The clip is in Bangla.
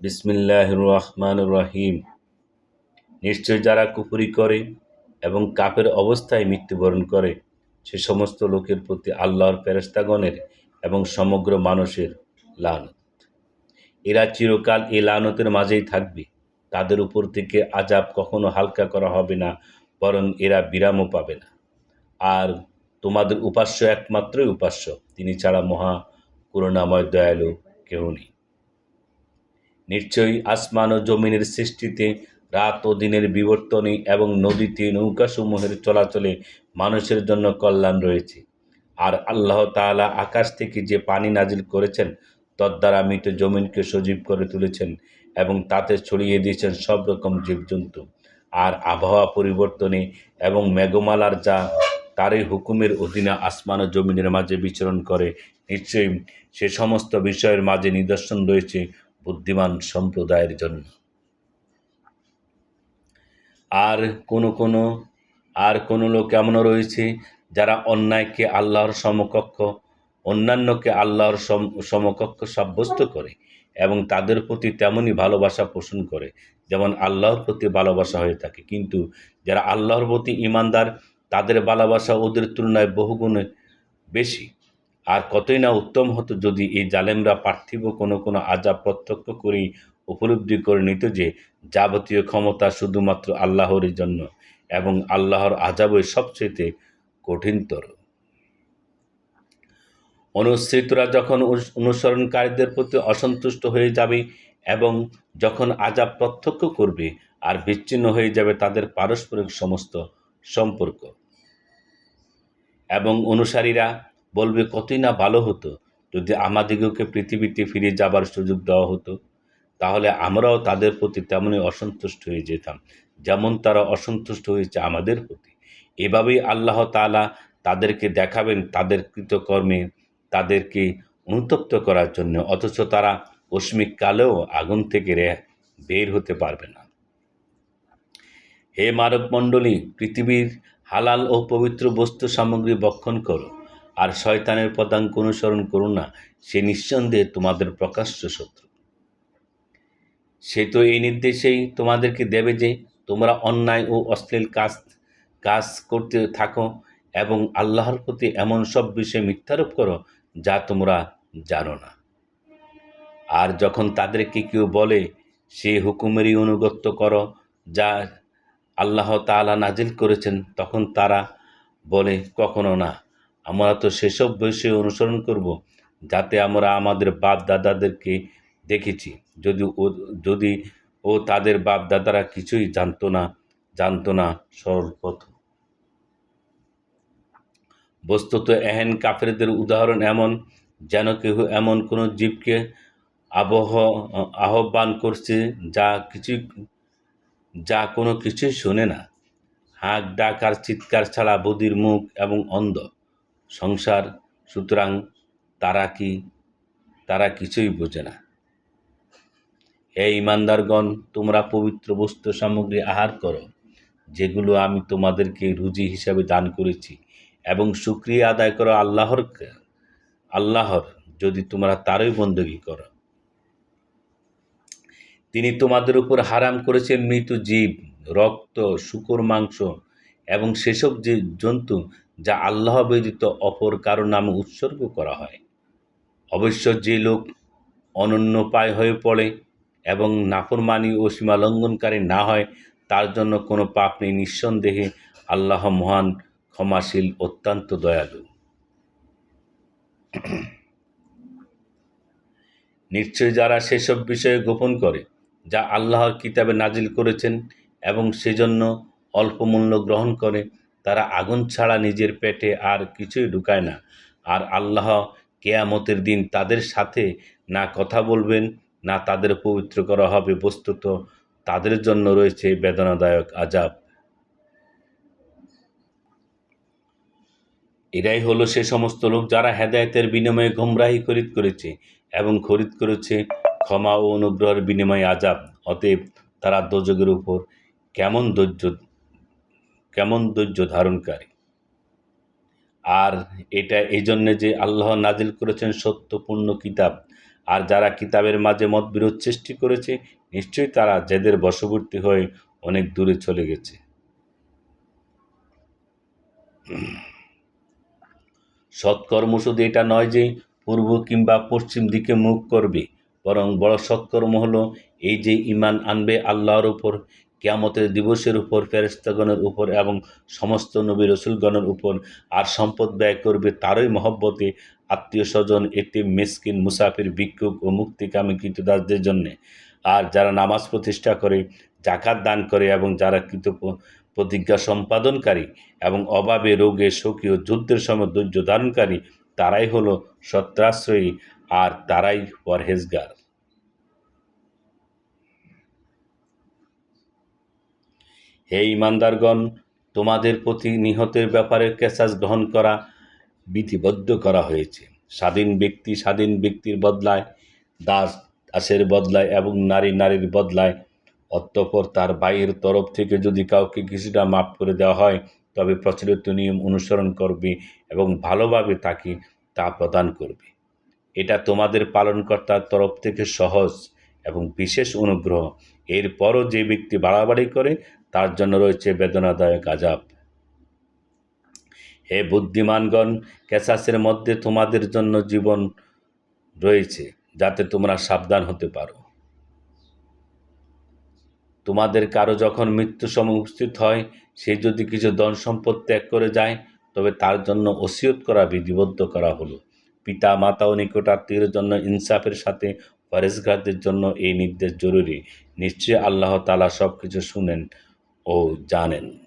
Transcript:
বিসমিল্লাহ রহমান রহিম নিশ্চয় যারা কুপুরি করে এবং কাপের অবস্থায় মৃত্যুবরণ করে, সে সমস্ত লোকের প্রতি আল্লাহর ফেরেস্তাগণের এবং সমগ্র মানুষের লানত। এরা চিরকাল এই লানতের মাঝেই থাকবে। তাদের উপর থেকে আজাব কখনো হালকা করা হবে না, বরং এরা বিরামও পাবে না। আর তোমাদের উপাস্য একমাত্রই উপাস্য, তিনি ছাড়া মহা করুণাময় দয়ালু কেউ নেই। নিশ্চয়ই আসমান ও জমিনের সৃষ্টিতে রাত ও দিনের বিবর্তনে এবং নদীতে নৌকাসমূহের চলাচলে মানুষের জন্য কল্যাণ রয়েছে। আর আল্লাহ তাআলা আকাশ থেকে যে পানি নাজিল করেছেন তদ্বারা মৃত জমিনকে সজীব করে তুলেছেন এবং তাতে ছড়িয়ে দিয়েছেন সব রকম জীবজন্তু। আর আবহাওয়া পরিবর্তনে এবং মেঘমালার যা তারই হুকুমের অধীনে আসমান ও জমিনের মাঝে বিচরণ করে। নিশ্চয়ই সে সমস্ত বিষয়ের মাঝে নিদর্শন রয়েছে বুদ্ধিমান সম্প্রদায়ের জন্য আর কোনো কোনো, আর কোনো লোক এমনও রয়েছে যারা অন্যায়কে আল্লাহর সমকক্ষ, অন্যান্যকে আল্লাহর সম, সমকক্ষ সাব্যস্ত করে এবং তাদের প্রতি তেমনই ভালোবাসা পোষণ করে, যেমন আল্লাহর প্রতি ভালোবাসা হয়ে থাকে। কিন্তু যারা আল্লাহর প্রতি ইমানদার তাদের ভালোবাসা ওদের তুলনায় বহুগুণে বেশি। আর কতই না উত্তম হতো যদি এই জালেমরা পার্থিব কোনো কোনো আজাব প্রত্যক্ষ করেই উপলব্ধি করে নিত যে যাবতীয় ক্ষমতা শুধুমাত্র আল্লাহরই জন্য এবং আল্লাহর আজাবই সবচেয়ে কঠিনতর। অনুসৃতরা যখন অনুসরণকারীদের প্রতি অসন্তুষ্ট হয়ে যাবে এবং যখন আজাব প্রত্যক্ষ করবে আর বিচ্ছিন্ন হয়ে যাবে তাদের পারস্পরিক সমস্ত সম্পর্ক। এবং অনুসারীরা বলবে, কতই না ভালো হতো যদি আমাদিগকে পৃথিবীতে ফিরে যাবার সুযোগ দেওয়া হতো। তাহলে আমরাও তাদের প্রতি তেমনই অসন্তুষ্ট হয়ে যেতাম, যেমন তারা অসন্তুষ্ট হয়েছে আমাদের প্রতি। এভাবেই আল্লাহ তালা তাদেরকে দেখাবেন, তাদের কৃতকর্মে তাদেরকে অনুতপ্ত করার জন্য, অথচ তারা অস্মিক কালেও আগুন থেকে রে, বের হতে পারবে না। হে মানব মণ্ডলী পৃথিবীর হালাল ও পবিত্র বস্তু সামগ্রী বক্ষণ করো, আর শয়তানের পদাঙ্ক অনুসরণ করো না, সে নিঃসন্দেহে তোমাদের প্রকাশ্য শত্রু। সে তো এই নির্দেশেই তোমাদেরকে দেবে যে তোমরা অন্যায় ও অশ্লীল কাজ কাজ করতে থাকো এবং আল্লাহর প্রতি এমন সব বিষয়ে মিথ্যারোপ করো যা তোমরা জানো না। আর যখন তাদেরকে কেউ বলে, সে হুকুমেরই অনুগত্য করো, যা আল্লাহ তালা নাজিল করেছেন, তখন তারা বলে, কখনো না। আমরা তো সেসব বিষয়ে অনুসরণ করব, যাতে আমরা আমাদের বাপ দাদাদেরকে দেখেছি। যদি ও যদি ও তাদের বাপ দাদারা কিছুই জানতো না জানতো না সরল পথ। বস্তুত এহেন কাফেরদের উদাহরণ এমন, যেন কেহ এমন কোনো জীবকে আবহ, আহ্বান করছে, যা কিছু যা কোনো কিছুই শোনে না। হাঁক, ডাক আর চিৎকার ছাড়া বদির মুখ এবং অন্ধ। সংসার, সুতরাং তারা কি, তারা কিছুই বোঝে না। হে ইমানদারগণ, তোমরা পবিত্র বস্তু সামগ্রী আহার করো, যেগুলো আমি তোমাদেরকে রুজি হিসাবে দান করেছি এবং সুক্রিয়া আদায় করো আল্লাহর আল্লাহর, যদি তোমরা তারই বন্দগি করো। তিনি তোমাদের উপর হারাম করেছেন মৃত জীব, রক্ত, শুকর মাংস এবং সেসব যে জন্তু যা আল্লাহ ব্যতীত অপর কারও নামে উৎসর্গ করা হয়। অবশ্য যে লোক অনন্যপায় হয়ে পড়ে এবং নাফরমানি ও সীমালঙ্ঘনকারী না হয়, তার জন্য কোনো পাপ নেই। নিঃসন্দেহে আল্লাহ মহান, ক্ষমাশীল, অত্যন্ত দয়ালু। নিশ্চয় যারা সেসব বিষয়ে গোপন করে যা আল্লাহর কিতাবে নাজিল করেছেন এবং সেজন্য অল্প মূল্য গ্রহণ করে, তারা আগুন ছাড়া নিজের পেটে আর কিছুই ঢুকায় না। আর আল্লাহ কেয়ামতের দিন তাদের সাথে না কথা বলবেন, না তাদের পবিত্র করা হবে। বস্তুত তাদের জন্য রয়েছে বেদনাদায়ক আজাব এরাই হলো সে সমস্ত লোক যারা হেদায়তের বিনিময়ে গোমরাহি খরিদ করেছে এবং খরিদ করেছে ক্ষমা ও অনুগ্রহের বিনিময়ে আজাব। অতএব তারা দোজগের উপর কেমন ধৈর্য কেমন ধৈর্য ধারণকারী? আর এটা এই জন্যে যে আল্লাহ নাজিল করেছেন সত্যপূর্ণ কিতাব। আর যারা কিতাবের মাঝে মতবিরোধ সৃষ্টি করেছে, নিশ্চয়ই তারা যাদের বশবর্তী হয়ে অনেক দূরে চলে গেছে। সৎকর্ম শুধু এটা নয় যে পূর্ব কিংবা পশ্চিম দিকে মুখ করবে। বরং বড় সৎকর্ম হলো এই যে ইমান আনবে আল্লাহর উপর, কিয়ামতের দিবসের উপর ফেরেস্তাগণের উপর এবং সমস্ত নবী রসুলগণের উপর। আর সম্পদ ব্যয় করবে তারই মহব্বতে আত্মীয় স্বজন এটি মিসকিন, মুসাফির, ভিক্ষুক ও মুক্তিকামী কৃতদাসদের জন্যে। আর যারা নামাজ প্রতিষ্ঠা করে জাকাত দান করে এবং যারা কৃত প্রতিজ্ঞা সম্পাদনকারী এবং অভাবে রোগে, শোকে ও যুদ্ধের সময় ধৈর্য ধারণকারী, তারাই হলো সত্রাশ্রয়ী আর তারাই পরহেজগার। হে ইমানদারগণ, তোমাদের প্রতি নিহতের ব্যাপারে কেসাস গ্রহণ করা বিধিবদ্ধ করা হয়েছে। স্বাধীন ব্যক্তি স্বাধীন ব্যক্তির বদলায়, দাস দাসের বদলায় এবং নারী নারীর বদলায়। অতঃপর তার বাইয়ের তরফ থেকে যদি কাউকে কিছুটা মাফ করে দেওয়া হয়, তবে প্রচলিত নিয়ম অনুসরণ করবে এবং ভালোভাবে তাকে তা প্রদান করবে। এটা তোমাদের পালনকর্তার তরফ থেকে সহজ এবং বিশেষ অনুগ্রহ। এরপরও যে ব্যক্তি বাড়াবাড়ি করে, তার জন্য রয়েছে বেদনাদায়ক আজাব হে বুদ্ধিমানগণ ক্যাসাসের মধ্যে তোমাদের জন্য জীবন রয়েছে, যাতে তোমরা সাবধান হতে পারো। তোমাদের কারও যখন মৃত্যু সময় উপস্থিত হয়, সে যদি কিছু ধন সম্পদ ত্যাগ করে যায়, তবে তার জন্য ওসিয়ত করা বিধিবদ্ধ করা হলো। পিতা মাতা ও নিকট নিকটাত্মীয়ের জন্য ইনসাফের সাথে পরেশঘাতের জন্য এই নির্দেশ জরুরি। নিশ্চয়ই আল্লাহ তালা সব কিছু শুনেন ও জানেন।